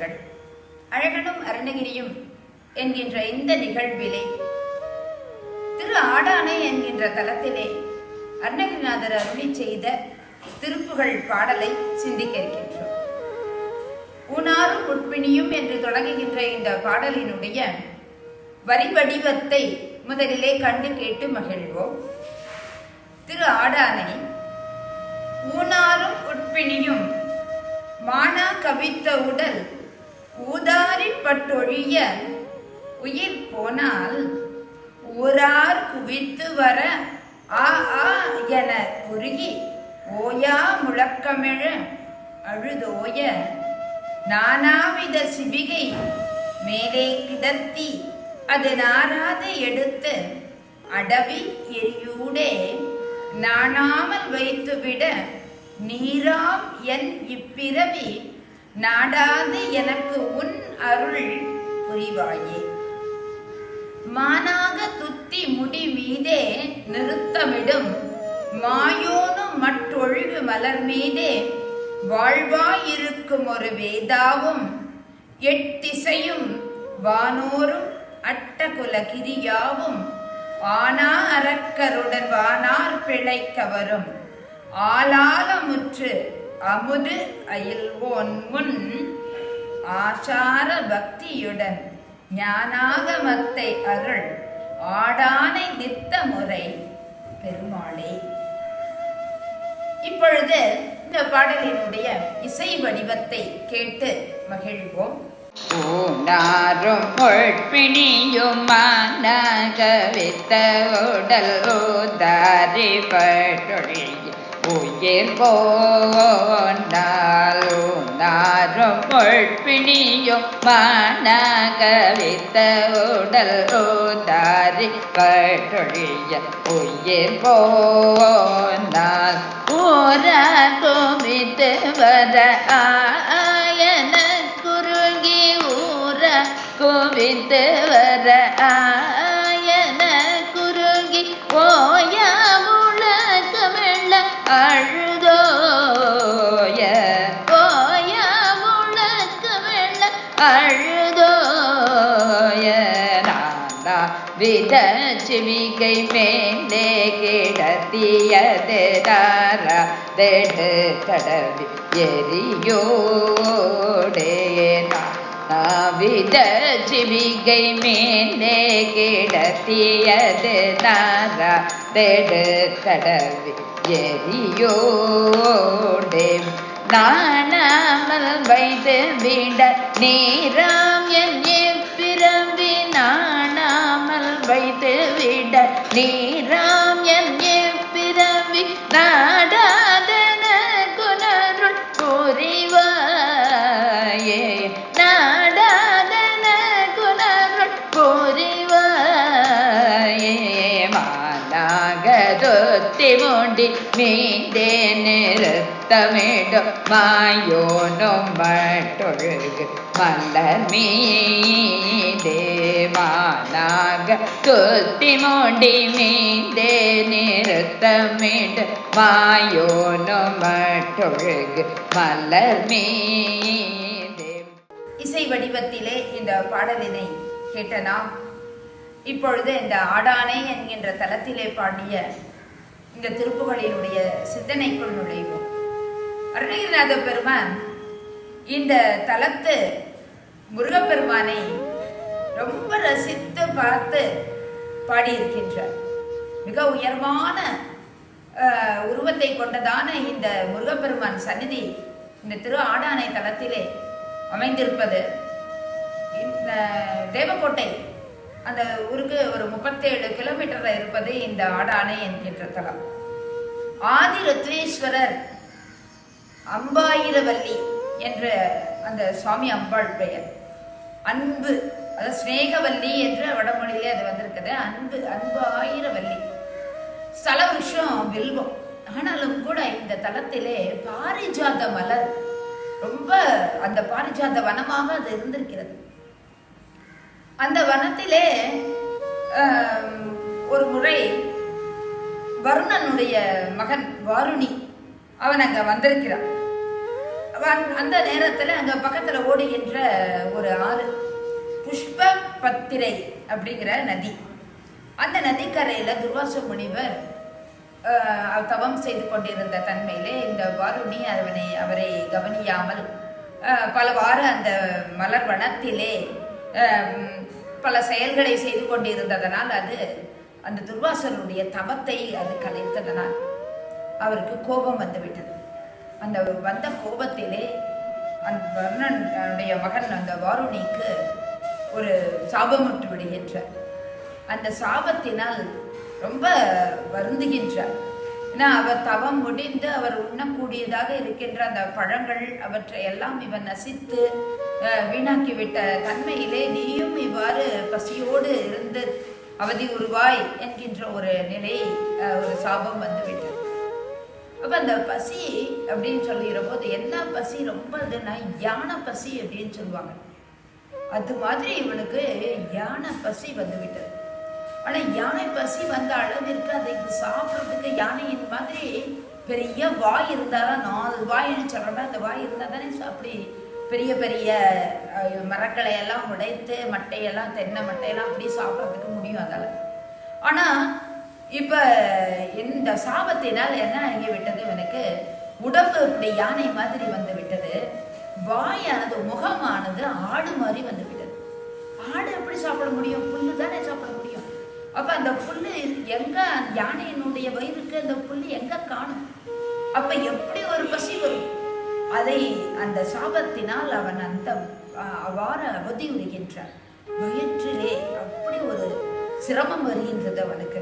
காலை அழகனும் அருணகிரியும் என்கின்ற இந்த நிகழ்விலே திரு ஆடானை என்கின்ற தலத்திலே அருணகிரிநாதர் அருளி செய்த திருப்புகழ் பாடலை சிந்திக்க இருக்கின்றோம். ஊனாரும் உட்பிணியும் என்று தொடங்குகின்ற இந்த பாடலினுடைய வரி வடிவத்தை முதலிலே கண்டு கேட்டு மகிழ்வோம். திரு ஆடானை ஊனாரும் உட்பிணியும் மானா கவித்த உடல் ஊதாரி பட்டொழிய உயிர் போனால் ஊரார் குவித்து வர ஆ ஆ என குறுகி ஓயா முழக்கமிழ அழுதோய நானாவித சிவிகை மேலே கிடத்தி அது நாராது எடுத்து அடவி எரியூடே நாணாமல் வைத்துவிட நீராம் என் இப்பிறவி நாடாது எனக்கு உன் அருள் புரிவாயே. மானாக துத்தி முடி மீதே நிறுத்தமிடும். மாயோனு மற்றொழுகு மலர் மீதே வாழ்வாயிருக்கும் ஒரு வேதாவும். எட்டிசையும் வானோரும் அட்டகுலகிரியாவும் ஆனா அரக்கருடன் வானார் பிழைக்க வரும் ஆலாலமுற்று அமுது அயில்வோன் முன் ஆசார பக்தியுடன் ஞானாகமத்தை அருள் ஆடானை நித்த முறை பெருமாளே. இப்பொழுது இந்த பாடலினுடைய இசை வடிவத்தை கேட்டு மகிழ்வோம். ஊனாரும் பொழ்பிணியும் மானகவித்த உடல் ஓதாரி பட்டொழிய உயிர் போனால் ஊனாரும் பொழ்பிணியும் மானகவித்த உடல் ஊதாரி கட்டொழிய உயிர் போந்தால் ஊரா குமித்து வர ஆயன குறுகி ஊர குவித்து வர ஆ நானா வித சிவிகை மேலே கிடத்தியது தாரா தெடு தடவி எரியோடே நாவித சிவிகை மேலே கிடத்தியது தாரா தெடு தடவி எரியோடே நாணாமல் வைத்து விட நீராம் என் விட நீராம் என் பிறவி நாடாதன குணருள் புரிவாயே நாடாதன குணருள் புரிவாயே மானாகதொத்தி மூடி மீதே நிறுத்தமிடும் மாயோனும் மட்டொழுகு மலர் மீதே மானாக துத்தி மூடி மீதே நிறுத்தமிடும் மட்டொழுகு மலர் மீதே. இசை வடிவத்திலே இந்த பாடலினை கேட்ட நாம் இப்பொழுது இந்த ஆடானை என்கின்ற தலத்திலே பாடிய இந்த திருப்புகளினுடைய சிந்தனைக்குள் நுழைவோம். அருணகிரிநாத பெருமான் இந்த தலத்து முருகப்பெருமானை ரொம்ப ரசித்து பார்த்து பாடியிருக்கின்றார். மிக உயர்வான உருவத்தை கொண்டதான இந்த முருகப்பெருமான் சந்நிதி இந்த திரு ஆடானை தலத்திலே அமைந்திருப்பது. இந்த தேவக்கோட்டை அந்த ஊருக்கு ஒரு முப்பத்தேழு கிலோமீட்டர்ல இருப்பது இந்த ஆடானை என்கின்ற தலம். ஆதி ருத்ரேஸ்வரர் அம்பாயிரவல்லி என்ற அந்த சுவாமி அம்பாள் பெயர். அன்பு அதாவது ஸ்நேகவல்லி என்று வடமொழியிலே அது வந்திருக்குது. அன்பு அன்பு ஆயிரவல்லி சல விஷயம் வில்வம். ஆனாலும் கூட இந்த தலத்திலே பாரிஜாத மலர் ரொம்ப அந்த பாரிஜாத வனமாக அது இருந்திருக்கிறது. அந்த வனத்திலே ஒரு முறை வருணனுடைய மகன் வாருணி அவன் அங்க வந்திருக்கிறான். அவன் அந்த நேரத்துல அங்க பக்கத்துல ஓடுகின்ற ஒரு ஆறு புஷ்ப பத்திரை அப்படிங்கிற நதி. அந்த நதிக்கரையில துர்வாச முனிவர் தவம் செய்து கொண்டிருந்த தன்மையிலே இந்த வாருணி அவனை அவரை கவனியாமல் பலவாறு அந்த மலர் வனத்திலே பல செயல்களை செய்து கொண்டிருந்ததனால் அது அந்த துர்வாசனுடைய தவத்தை அது கலைத்ததனால் அவருக்கு கோபம் வந்துவிட்டது. அந்த வந்த கோபத்திலே அந்த வர்ணனுடைய மகன் அந்த வாருணிக்கு ஒரு சாபமுற்று விடுகின்றார் அந்த சாபத்தினால் ரொம்ப வருந்துகின்றார் ஏன்னா அவர் தவம் முடிந்து அவர் உண்ணக்கூடியதாக இருக்கின்ற அந்த பழங்கள் அவற்றை எல்லாம் இவன் நசித்து வீணாக்கிவிட்ட தன்மையிலே நீயும் இவ்வாறு பசியோடு இருந்து அவதி உருவாய் என்கின்ற ஒரு நிலை ஒரு சாபம் வந்துவிட்டது. அப்ப அந்த பசி அப்படின்னு சொல்லுகிற போது என்ன பசி? ரொம்ப இதுன்னா யானை பசி அப்படின்னு சொல்லுவாங்க. அது மாதிரி இவனுக்கு யானை பசி வந்து விட்டது ஆனால் யானை பசி வந்த அளவிற்கு அதை சாப்பிட்றதுக்கு யானையின் மாதிரி பெரிய வாய் இருந்தாலும் நாலு வாய்னு சொல்றோம்னா அந்த வாய் இருந்தால் தானே அப்படி பெரிய பெரிய மரக்களை எல்லாம் உடைத்து மட்டையெல்லாம் தென்னை மட்டையெல்லாம் அப்படி சாப்பிட்றதுக்கு முடியும் அதால் ஆனால் இப்போ இந்த சாபத்தினால் என்ன ஆகிவிட்டது? இவனுக்கு உடம்பு இப்படி யானை மாதிரி வந்து விட்டது. வாயானது முகமானது ஆடு மாதிரி வந்து விட்டது ஆடு எப்படி சாப்பிட முடியும்? புல்லு தானே சாப்பிட முடியும். அப்ப அந்த புல்லு எங்க யானையினுடைய வயிறுக்கு அந்த புல்லு எங்க காணும்? அப்ப எப்படி ஒரு பசி வரும்? அதை அந்த சாபத்தினால் அவன் அந்த அஹ், அவ்வாறு அவதி உறுகின்றான் வயிற்றிலே அப்படி ஒரு சிரமம் வருகின்றது அவனுக்கு.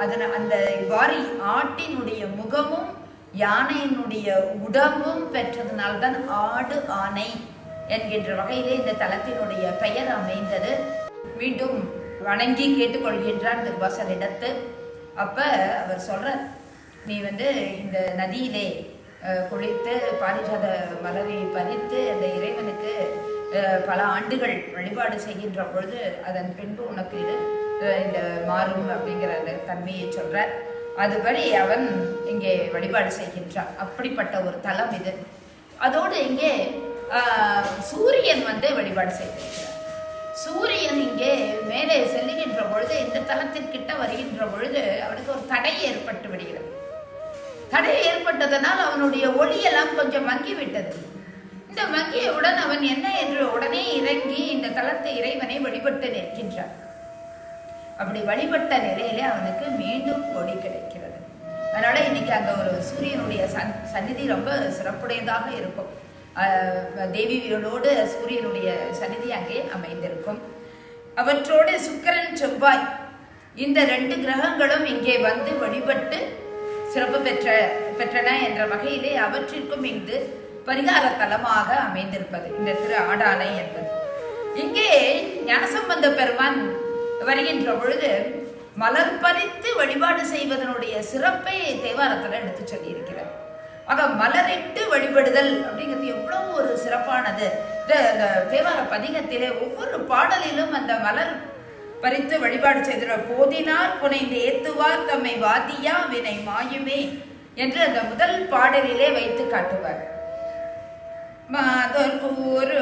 அதனை அந்த இவ்வாறு ஆட்டினுடைய முகமும் யானையினுடைய உடம்பும் பெற்றதுனால்தான் ஆடு ஆனை என்கின்ற வகையிலே இந்த தலத்தினுடைய பெயர் அமைந்தது. மீண்டும் வணங்கி கேட்டுக்கொள்கின்றான் இடத்து அப்ப அவர் சொல்கிறார் நீ வந்து இந்த நதியிலே குளித்து பாரிஜாத மலரை பறித்து அந்த இறைவனுக்கு பல ஆண்டுகள் வழிபாடு செய்கின்ற பொழுது அதன் பின்பு உனக்கு இது இந்த மாறும் அப்படிங்கிற அந்த தன்மையை சொல்கிறார் அதுபடி அவன் இங்கே வழிபாடு செய்கின்றான். அப்படிப்பட்ட ஒரு தலம் இது. அதோடு இங்கே சூரியன் வந்து வழிபாடு செய்திருக்கிறார் சூரியன் இங்கே மேலே செல்லுகின்ற பொழுது இந்த தலத்திற்கிட்ட வருகின்ற பொழுது அவனுக்கு ஒரு தடை ஏற்பட்டு விடுகிறது. தடை ஏற்பட்டதனால் அவனுடைய ஒளியெல்லாம் கொஞ்சம் மங்கி விட்டது இந்த மங்கியவுடன் அவன் என்ன என்று உடனே இறங்கி இந்த தளத்து இறைவனை வழிபட்டு நிற்கின்றான். அப்படி வழிபட்ட நிலையிலே அவனுக்கு மீண்டும் ஒளி கிடைக்கிறது. அதனால இன்னைக்கு அங்க ஒரு சூரியனுடைய சன் சந்நிதி ரொம்ப சிறப்புடையதாக இருக்கும். ஆஹ் சூரியனுடைய சந்நிதி அங்கே அமைந்திருக்கும். அவற்றோடு சுக்கிரன் செவ்வாய் இந்த ரெண்டு கிரகங்களும் இங்கே வந்து வழிபட்டு சிறப்பு பெற்ற பெற்றன என்ற வகையிலே அவற்றிற்கும் இங்கு பரிகார தலமாக அமைந்திருப்பது. இந்த திரு ஆடானை என்பது. இங்கே ஞானசம்பந்த பெருமான் வருகின்ற பொழுது மலர் பறித்து வழிபாடு செய்வதனுடைய சிறப்பை தேவாரத்தில் எடுத்து சொல்லியிருக்கிறார். ஆக மலரிட்டு வழிபடுதல் அப்படிங்கிறது எவ்வளவு ஒரு சிறப்பானது. இந்த தேவார பதிகத்திலே ஒவ்வொரு பாடலிலும் அந்த மலர் பறித்து வழிபாடு செய்கிற போதினார் புனைந்து ஏத்துவார் தம்மை வாதியா வினை மாயுமே என்று அந்த முதல் பாடலிலே வைத்து காட்டுவார். மாதொர் கூறு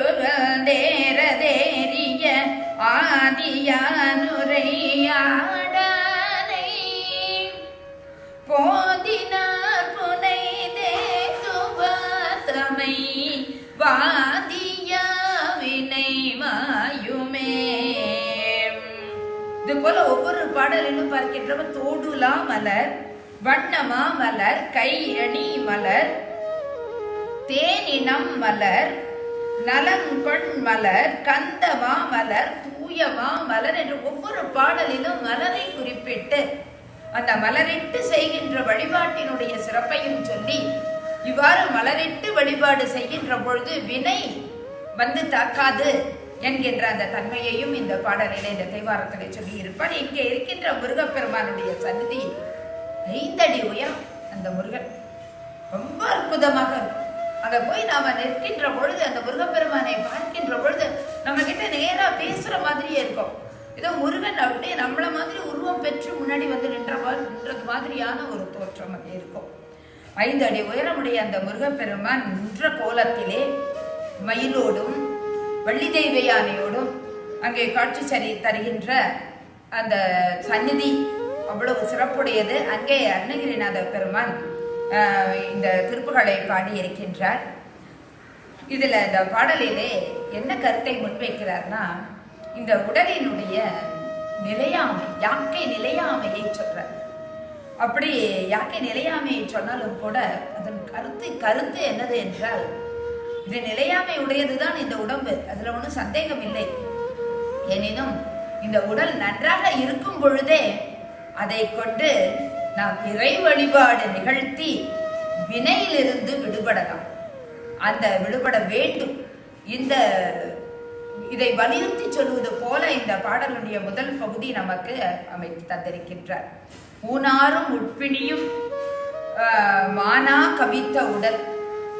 நேரதேரிய ஆதியானுரையாடனை போதினார் புனைதே துபத்தமை வாதியா வினை மாயுமே இது போல ஒவ்வொரு பாடலிலும் பார்க்கின்றவ தோடுலா மலர் வண்ணமா மலர் கை அணி மலர் தேனினம் மலர் நலங்கொண் மலர் கந்தவா மலர் தூயவா மலர் என்று ஒவ்வொரு பாடலிலும் மலரை குறிப்பிட்டு அந்த மலரிட்டு செய்கின்ற வழிபாட்டினுடைய சிறப்பையும் சொல்லி இவ்வாறு மலரிட்டு வழிபாடு செய்கின்ற பொழுது வினை வந்து தாக்காது என்கின்ற அந்த தன்மையையும் இந்த பாடலிலே இந்த தேவாரத்திலே சொல்லி இருப்பார் இங்கே இருக்கின்ற முருகப்பெருமானுடைய சந்நிதி ஐந்தடி உயரம். அந்த முருகன் ரொம்ப அற்புதமாக இருக்கும் அங்கே போய் நாம நிற்கின்ற பொழுது அந்த முருகப்பெருமானை பார்க்கின்ற பொழுது நம்ம கிட்ட பேசுகிற மாதிரியே இருக்கும். ஏதோ முருகன் அப்படியே நம்மளை மாதிரி உருவம் பெற்று முன்னாடி வந்து நின்ற நின்றது மாதிரியான ஒரு தோற்றம் அங்கே இருக்கும். ஐந்து அடி உயரமுடைய அந்த முருகப்பெருமான் நின்ற கோலத்திலே மயிலோடும் வள்ளி தெய்வ யானையோடும் அங்கே காட்சி சரி தருகின்ற அந்த சந்நிதி அவ்வளவு சிறப்புடையது. அங்கே அருணகிரிநாத பெருமான் இந்த திருப்புகளை பாடி இருக்கின்றார் இதில் இந்த பாடலிலே என்ன கருத்தை முன்வைக்கிறார்னா இந்த உடலினுடைய நிலையாமை யாக்கை நிலையாமையை சொல்றார். அப்படி யாக்கை நிலையாமையை சொன்னாலும் கூட அதன் கருத்து கருத்து என்னது என்றால் இது நிலையாமை உடையதுதான் இந்த உடம்பு அதுல ஒன்றும் சந்தேகம் இல்லை எனினும் இந்த உடல் நன்றாக இருக்கும் பொழுதே அதை கொண்டு நாம் இறை வழிபாடு நிகழ்த்தி வினையிலிருந்து விடுபடலாம். அந்த விடுபட வேண்டும். இந்த இதை வலியுறுத்தி சொல்வது போல இந்த பாடலுடைய முதல் பகுதி நமக்கு அமைத்து தந்திருக்கின்றார். ஊனாரும் உட்பிணியும் மானா கவித்த உடல்.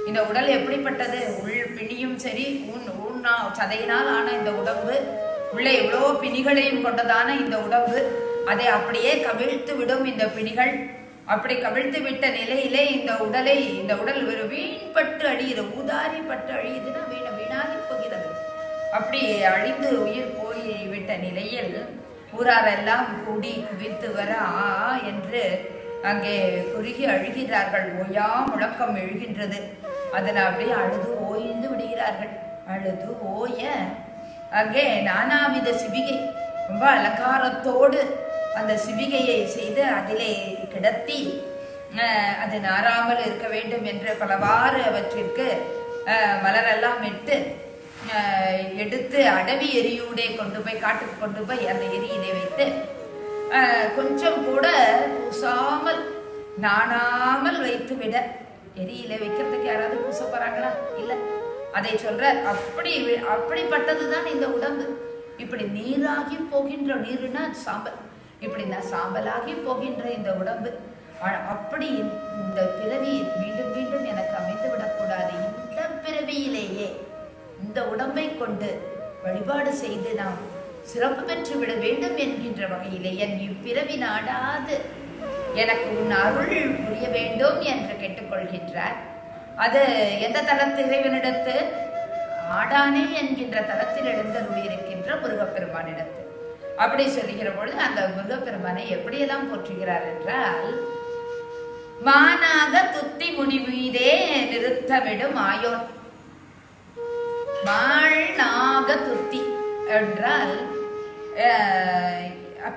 இந்த உடல் எப்படிப்பட்டது? உள் பிணியும் சரி ஊன் ஊன்னா சதையினால் ஆன இந்த உடம்பு. உள்ள எவ்வளோ பிணிகளையும் கொண்டதான இந்த உடம்பு. அதை அப்படியே கவிழ்த்து விடும் இந்த பிணிகள். அப்படி கவிழ்த்து விட்ட நிலையிலே இந்த உடலை இந்த உடல் ஒரு வீண்பட்டு அழியுது ஊதாரி பட்டு அழியுதுன்னா வீண வீணாகி போகிறது. அப்படி அழிந்து உயிர் போய் விட்ட நிலையில் ஊராரெல்லாம் கூடி குவித்து வர ஆ என்று அங்கே குறுகி அழுகிறார்கள். ஓயா முழக்கம் எழுகின்றது. அதில் அப்படியே அழுது ஓய்ந்து விடுகிறார்கள். அழுது ஓய அங்கே நானாவித சிவிகை ரொம்ப அலங்காரத்தோடு அந்த சிவிகையை செய்து அதிலே கிடத்தி அது நாறாமல் இருக்க வேண்டும் என்று பலவாறு அவற்றிற்கு மலரெல்லாம் இட்டு எடுத்து அடவி எரியூடே கொண்டு போய் காட்டுக்கு கொண்டு போய் அந்த எரியிலே வைத்து கொஞ்சம் கூட பூசாமல் நாணாமல் வைத்து விட எரியில வைக்கிறதுக்கு யாராவது பூச போறாங்களா? இல்லை. அதை சொல்ற அப்படி அப்படிப்பட்டதுதான் இந்த உடம்பு. இப்படி நீராகி போகின்ற நீருன்னா சாம்பல். இப்படி நான் சாம்பலாகி போகின்ற இந்த உடம்பு. அ- அப்படி இந்த பிறவி மீண்டும் மீண்டும் எனக்கு அமைந்து விடக்கூடாது. இந்த பிறவியிலேயே இந்த உடம்பை கொண்டு வழிபாடு செய்து நாம் சிறப்பு பெற்று விட வேண்டும் என்கின்ற வகையிலே என் இப்பிறவி நாடாது. எனக்கு உன் அருள் புரிய வேண்டும் என்று கேட்டுக்கொள்கின்றார். அது எந்த தளத்து இறைவனிடத்து? ஆடானே என்கின்ற தலத்தில் எழுந்தருளியிருக்கின்ற முருகப்பெருமானிடத்து. அப்படி சொல்லுகிற பொழுது அந்த முருகப்பெருமானை எப்படியெல்லாம் போற்றுகிறார் என்றால் மானாக துத்தி முடி மீதே நிறுத்தமிடும் ஆயோன். மாள் துத்தி என்றால்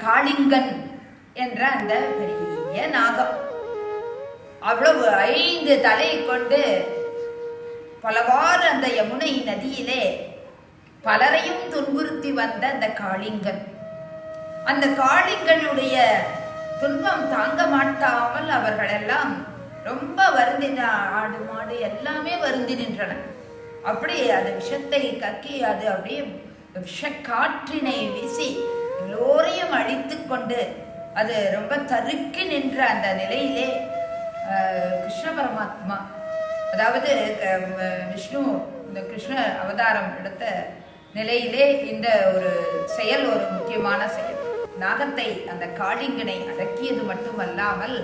காளிங்கன் என்ற அந்த பெரிய நாகம். அவ்வளவு ஐந்து தலை கொண்டு பலவாறு அந்த யமுனை நதியிலே பலரையும் துன்புறுத்தி வந்த அந்த காளிங்கன். அந்த காளிங்களுடைய துன்பம் தாங்க மாட்டாமல் அவர்களெல்லாம் ரொம்ப வருந்தின ஆடு மாடு எல்லாமே வருந்தி நின்றன. அப்படி அது விஷத்தை கக்கி அது அப்படியே விஷக்காற்றினை வீசி எல்லோரையும் அழித்து கொண்டு அது ரொம்ப தருக்கி நின்ற அந்த நிலையிலே கிருஷ்ண பரமாத்மா அதாவது விஷ்ணு இந்த கிருஷ்ண அவதாரம் எடுத்த நிலையிலே இந்த ஒரு செயல் ஒரு முக்கியமான செயல். நாகத்தை அந்த காளிங்கனை அடக்கியது மட்டுமல்லாமல்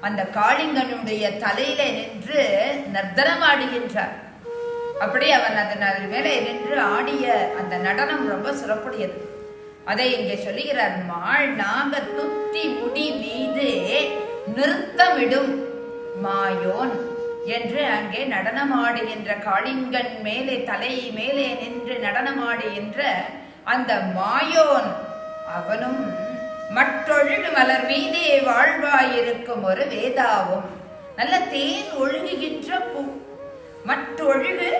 அந்த காளிங்கனுடைய தலையில நின்று நர்தனம் ஆடுகின்றார் அப்படி அவன் அதன் மேலே நின்று ஆடிய அந்த நடனம் ரொம்ப சிறப்புடையது. அதை இங்கே சொல்லுகிறார் மாள் நாக துத்தி முடி மீது நிறுத்தமிடும் மாயோன் என்று அங்கே நடனமாடுகின்ற காளிங்கன் மேலே தலை மேலே நின்று நடனமாடுகின்ற அந்த மாயோன் அவனும் மற்றொழுகு மலர் மீதே வாழ்வாயிருக்கும் ஒரு வேதாவும். நல்ல தேன் ஒழுகுகின்ற பூ. மற்றொழுகு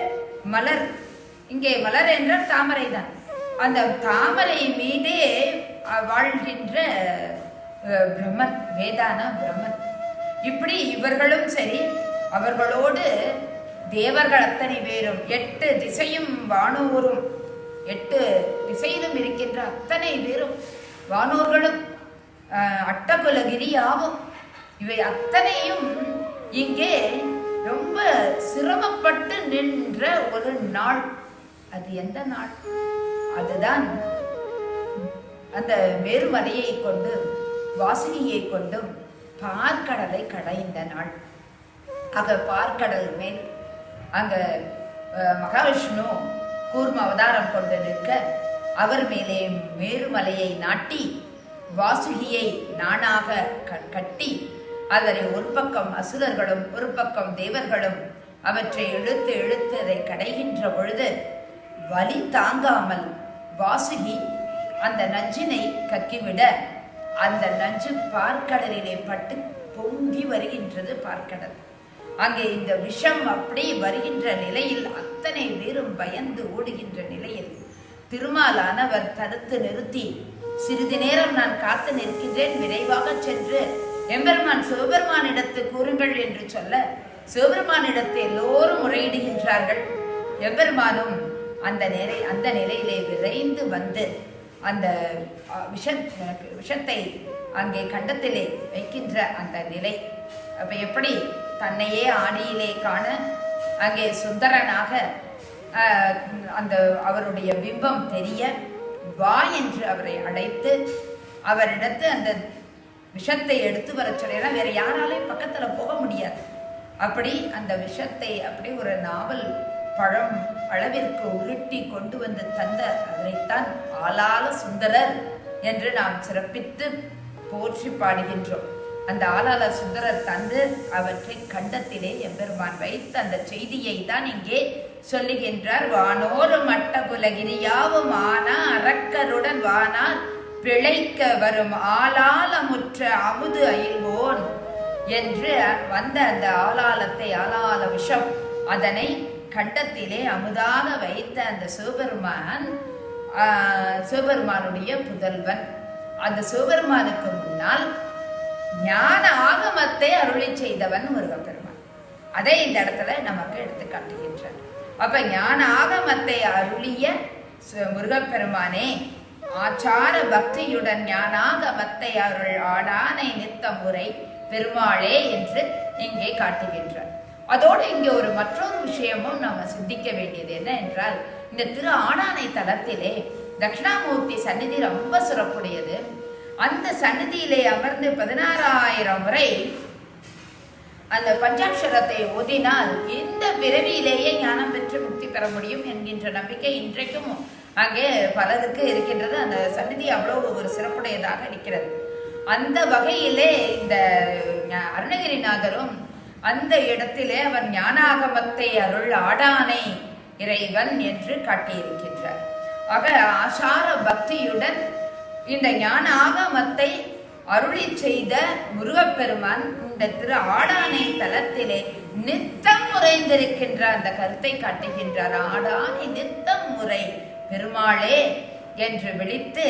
மலர். இங்கே மலர் என்றால் தாமரை தான். அந்த தாமரை மீதே வாழ்கின்ற பிரம்மன் வேதானா பிரம்மன். இப்படி இவர்களும் சரி அவர்களோடு தேவர்கள் அத்தனை பேரும் எட்டு திசையும் வானூரும். எட்டு திசையிலும் இருக்கின்ற அத்தனை பேரும் வானோர்களும் அஹ், அட்டகுலகிரியாவும் இவை அத்தனையும் இங்கே ரொம்ப சிரமப்பட்டு நின்ற ஒரு நாள். அது எந்த நாள்? அதுதான் அந்த மேருமலையை கொண்டு வாசினியை கொண்டும் பார்க்கடலை கடைந்த நாள். ஆக பார்க்கடல் மேல் அங்க மகாவிஷ்ணு கூர்ம அவதாரம் கொண்டு நிற்க அவர் மேலே மேருமலையை நாட்டி வாசுகியை நானாக க- கட்டி அதனை ஒரு பக்கம் அசுரர்களும் ஒரு பக்கம் தேவர்களும் அவற்றை இழுத்து இழுத்து அதை கடைகின்ற பொழுது வலி தாங்காமல் வாசுகி அந்த நஞ்சினை கக்கிவிட அந்த நஞ்சு பார்க்கடலிலே பட்டு பொங்கி வருகின்றது பார்க்கடல். அங்கே இந்த விஷம் அப்படி வருகின்ற நிலையில் அத்தனை பேரும் பயந்து ஓடுகின்ற நிலையில் திருமாலானவர் தடுத்து நிறுத்தி சிறிது நேரம் நான் காத்து நிற்கின்றேன் விரைவாக சென்று எம்பெருமான் சிவபெருமானிடத்து கூறுங்கள் என்று சொல்ல சிவபெருமானிடத்தை எல்லோரும் முறையிடுகின்றார்கள். எம்பெருமானும் அந்த நிலை அந்த நிலையிலே விரைந்து வந்து அந்த விஷ விஷத்தை அங்கே கண்டத்திலே வைக்கின்ற அந்த நிலை. அப்ப எப்படி தன்னையே ஆடியிலே காண அங்கே சுந்தரனாக அந்த அவருடைய பிம்பம் தெரிய வா என்று அவரை அழைத்து அவரிடத்து அந்த விஷத்தை எடுத்து வர சொல்லினா வேற யாராலையும் பக்கத்துல போக முடியாது. அப்படி அந்த விஷத்தை அப்படி ஒரு நாவல் பழம் அளவிற்கு உருட்டி கொண்டு வந்து தந்த அவரைத்தான் ஆளால சுந்தரர் என்று நாம் சிறப்பித்து போற்றி பாடுகின்றோம். அந்த ஆளால சுந்தரர் தந்து அவற்றை கண்டத்திலே எம்பெருமான் வைத்த அந்த செய்தியை தான் இங்கே சொல்லுகின்றார். வானோரு மட்டகுலகிரியாவும் ஆனா அரக்கருடன் வானார் பிழைக்க வரும் ஆளாலமுற்ற அமுது அயில்வோன் என்று வந்த அந்த ஆளாளத்தை ஆளாள விஷம் அதனை கண்டத்திலே அமுதாக வைத்த அந்த சிவபெருமான் சிவபெருமானுடைய புதல்வன். அந்த சிவபெருமானுக்கு முன்னால் ஞான ஆகமத்தை அருளி செய்தவன் முருகப்பெருமான் அதை இந்த இடத்துல நமக்கு எடுத்து காட்டுகின்றார். அப்ப ஞான ஆகமத்தை அருளிய சு- முருகப்பெருமானே ஆச்சார பக்தியுடன் ஞானாகமத்தை அருள் ஆடானை நித்த முறை பெருமாளே என்று இங்கே காட்டுகின்றார். அதோடு இங்கே ஒரு மற்றொரு விஷயமும் நாம சிந்திக்க வேண்டியது என்ன என்றால் இந்த திரு ஆடானை தலத்திலே தட்சிணாமூர்த்தி சந்நிதி ரொம்ப சிறப்புடையது. அந்த சன்னதியிலே அமர்ந்து பதினாறாயிரம் வரை அந்த பஞ்சாட்சரத்தை ஓதினால் இந்த பிறவியிலேயே ஞானம் பெற்று முக்தி பெற முடியும் என்கின்ற நம்பிக்கை இன்றைக்கும் அங்கே பலருக்கு இருக்கின்றது. அந்த சந்நிதி அவ்வளவு ஒரு சிறப்புடையதாக இருக்கிறது அந்த வகையிலே இந்த அருணகிரிநாதரும் அந்த இடத்திலே அவர் ஞானாகமத்தை அருள் ஆடானை இறைவன் என்று காட்டியிருக்கின்றார். ஆக ஆசார பக்தியுடன் இந்த ஞான ஆகமத்தை அருளி செய்த முருகப்பெருமான் இந்த திரு ஆடானை தலத்திலே நித்தம் முறைந்திருக்கின்ற அந்த கருத்தை காட்டுகின்றார். ஆடானை நித்தம் முறை பெருமாளே என்று விழித்து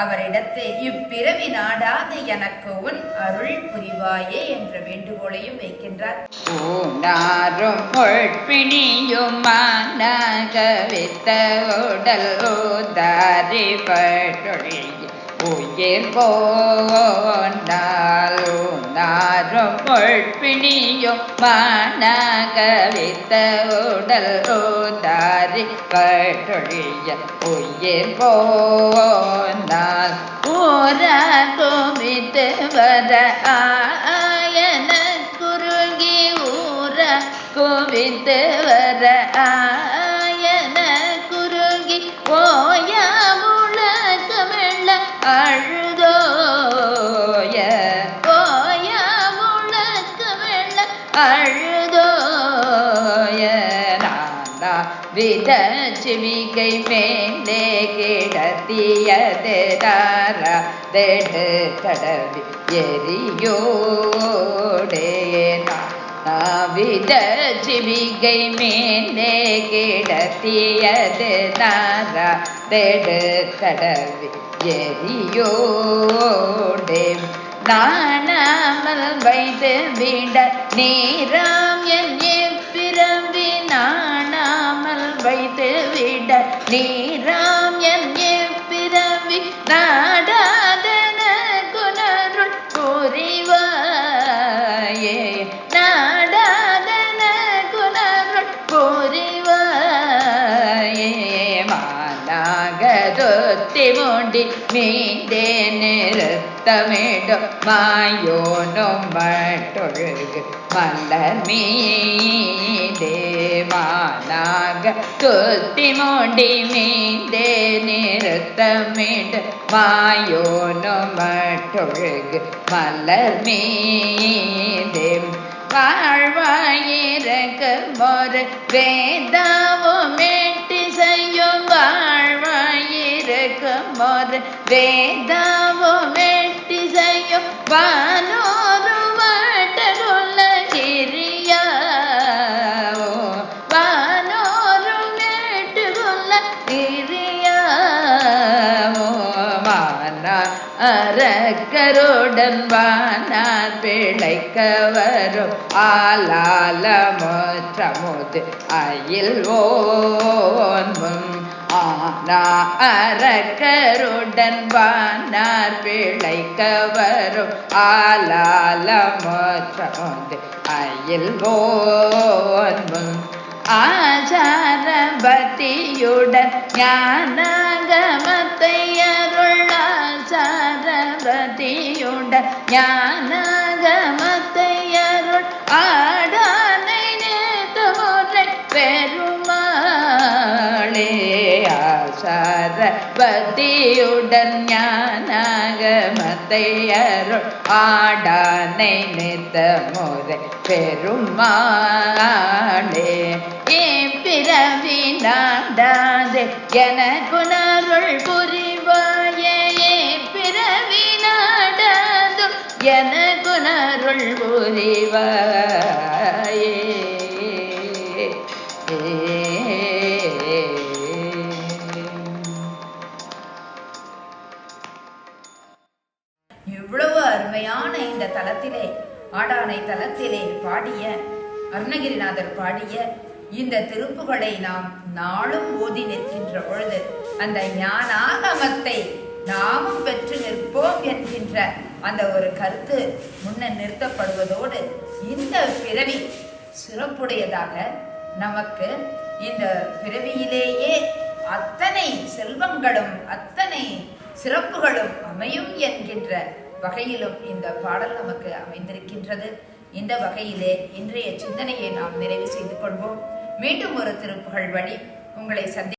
அவரிடத்து இப்பிறவி நாடாது எனக்கு உன் அருள் புரிவாயே என்ற வேண்டுகோளையும் வைக்கின்றார். ஊனாரும் பொழ்பிணியும் மாநகவித்த உடல் தாரி பட்ட உயிர் போனால் பொழ்பிணியும் மாநகவித்த உடல் உதாரி பட்டொழிய உயிர் போந்தால் ஊரா குமித்து வர ஆயன குறுகி ஊர குவித்து வர ஆ சிவிகை மேலே கிடத்தியது தாரா தெடு தடவி எரியோடே நாவித சிவிகை மேலே கிடத்தியது தாரா தெடு தடவி எரியோடே. நானாமல் வைத்து விட நீராம் என் நீராம் என் பிறவி நாடாதன குணருள் புரிவாயே நாடாதன குணருள் புரிவாயே மானாகதொத்தி மூண்டி மீண்டே நிறுத்த நிறுத்தமிடும் மாயோனும் மட்டொழுகு மலர் மீதேவானாக சுத்தி மூடி மீந்தே நிறுத்தமிட மாயோனோ மட்டொழுகு மலர் மீதே. வாழ்வாயிரக்கு ஒரு வேதாவும் எட்டிசையும் வாழ்வாயிரக்கு ஒரு வேதா அரக்கருடன் பிழைக்க வரும் ஆலால முற்றமுது அயில் ஓன்மும் ஆனா அரக்கருடன் பிழைக்க வரும் ஆலால முற்றமுது அயில் ஓன்மும் ஆச்சாரபதியுடன் ஞானகமத்தை ஆசாரபதியுடன் ஞானாக அருள் ஆடானை நித்த முறை பெருமாளே. ஏ பிறவி நாடாதே எனக்குணருள் புரிவாயே. ஏ பிறவி நாடாதும் எனக்குணருள் புரிவாயே. தலத்திலே ஆடானை தலத்திலே பாடிய அருணகிரிநாதர் பாடிய இந்த திருப்புகளை நாம் நாளும் ஓதி நிற்கின்ற பொழுது அந்த ஞானாகமத்தை நாமும் பெற்று நிற்போம் என்கின்ற அந்த ஒரு கருத்து முன்ன நிறுத்தப்படுவதோடு இந்த பிறவி சிறப்புடையதாக நமக்கு இந்த பிறவியிலேயே அத்தனை செல்வங்களும் அத்தனை சிறப்புகளும் அமையும் என்கின்ற வகையிலும் இந்த பாடல் நமக்கு அமைந்திருக்கின்றது. இந்த வகையிலே இன்றைய சிந்தனையை நாம் நிறைவு செய்து கொள்வோம். மீண்டும் ஒரு திருப்புகழ் வழி உங்களை சந்தி